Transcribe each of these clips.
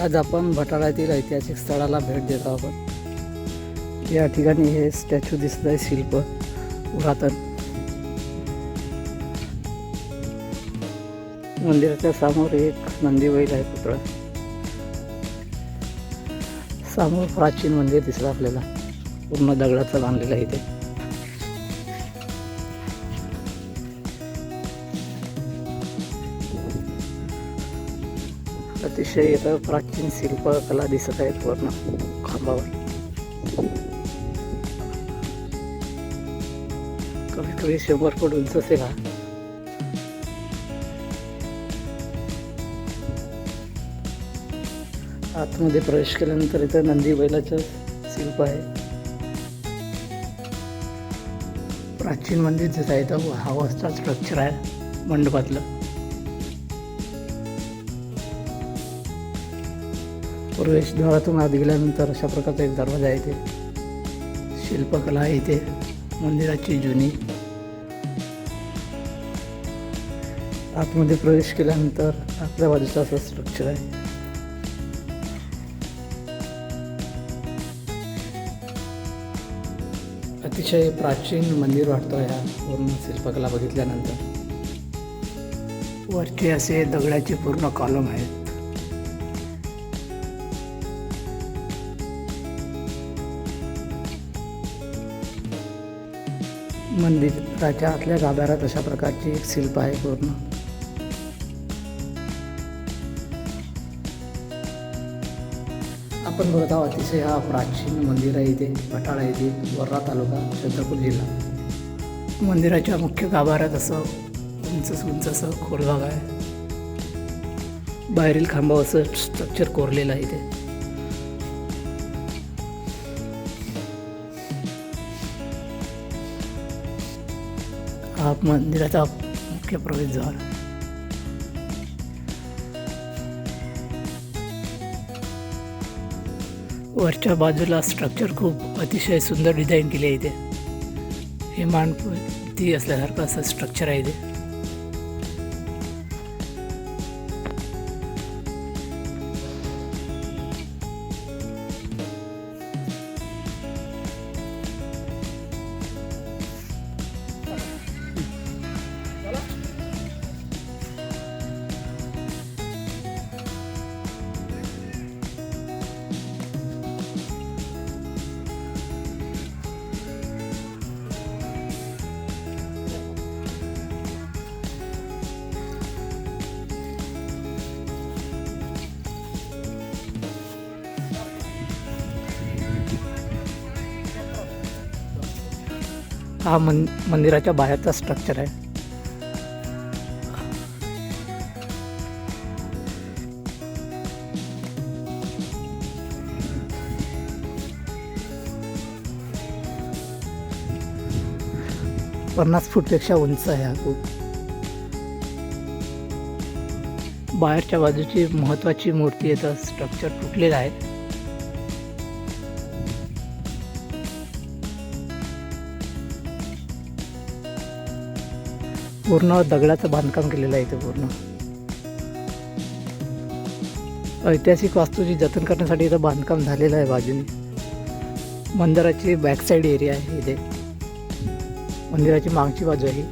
आज आपण भटाळ्यातील ऐतिहासिक स्थळाला भेट देत आहोत. या ठिकाणी हे स्टॅच्यू दिसत आहे शिल्प पुरातन. मंदिराच्या समोर एक नंदी बैल आहे पुतळा. समोर प्राचीन मंदिर दिसलं आपल्याला. पूर्ण दगडाचं बांधलेलं आहे ते अतिशय इथं प्राचीन शिल्पकला दिसत आहेत पूर्ण खांबावर. कमीत कमी शंभर फूट उंच असेल हा आतमध्ये प्रवेश केल्यानंतर इथं नंदी बैलाचं शिल्प आहे. प्राचीन मंदिर दिसत आहे तर हा वस्ता स्ट्रक्चर आहे मंडपातलं. प्रवेशद्वारातून आत गेल्यानंतर अशा प्रकारचा एक दरवाजा आहे इथे. शिल्पकला आहे इथे. मंदिराची जुनी. आतमध्ये प्रवेश केल्यानंतर आपल्या बाजूचा असं स्ट्रक्चर आहे. अतिशय प्राचीन मंदिर वाटतं ह्या पूर्ण शिल्पकला बघितल्यानंतर. वरचे असे दगडाचे पूर्ण कॉलम आहेत. मंदिराच्या आतल्या गाभाऱ्यात अशा प्रकारची एक शिल्प आहे पूर्ण. आपण बघत आहोत अतिशय हा प्राचीन मंदिर आहे इथे भटाळा येथे वर्रा तालुका चंद्रपूर जिल्हा. मंदिराच्या मुख्य गाभाऱ्यात असं उंच उंच असं खोलभाग आहे. बाहेरील खांबा असं स्ट्रक्चर कोरलेलं आहे इथे. हा मंदिराचा मुख्य प्रवेशद्वार वरच्या बाजूला स्ट्रक्चर खूप अतिशय सुंदर डिझाईन केले आहे इथे. हे माणती असल्यासारखं असं स्ट्रक्चर आहे इथे. हा मन मंदिराच्या बाहेरचा स्ट्रक्चर आहे. पन्नास फूटपेक्षा उंच आहे हा खूप. बाहेरच्या बाजूची महत्वाची मूर्ती येतं स्ट्रक्चर तुटलेलं आहे. पूर्ण दगडाचं बांधकाम केलेलं आहे इथे पूर्ण. ऐतिहासिक वास्तूची जतन करण्यासाठी इथं बांधकाम झालेलं आहे बाजूने. मंदिराची बॅक साईड एरिया आहे इथे. मंदिराची मागची बाजू आहे.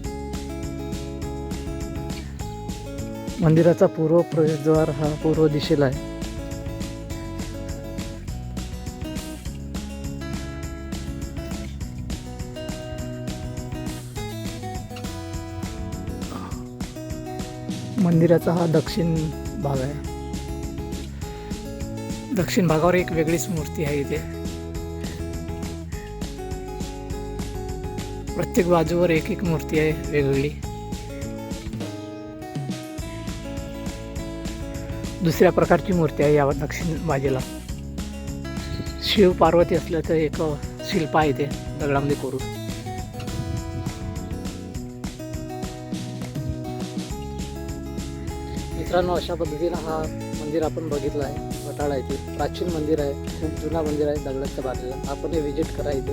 मंदिराचा पूर्व प्रवेशद्वार हा पूर्व दिशेला आहे. मंदिराचा हा दक्षिण भाग आहे. दक्षिण भागावर एक वेगळीच मूर्ती आहे इथे. प्रत्येक बाजूवर एक एक मूर्ती आहे वेगवेगळी. दुसऱ्या प्रकारची मूर्ती आहे या दक्षिण बाजूला. शिव पार्वती असल्याचं एक शिल्प आहे ते दगडामध्ये करून. मित्रांनो अशा पद्धतीनं हा मंदिर आपण बघितलं आहे वटाळा येथे प्राचीन मंदिर आहे खूप जुना मंदिर आहे दगडाच्या बाजूला. आपण हे व्हिजिट करा इथे.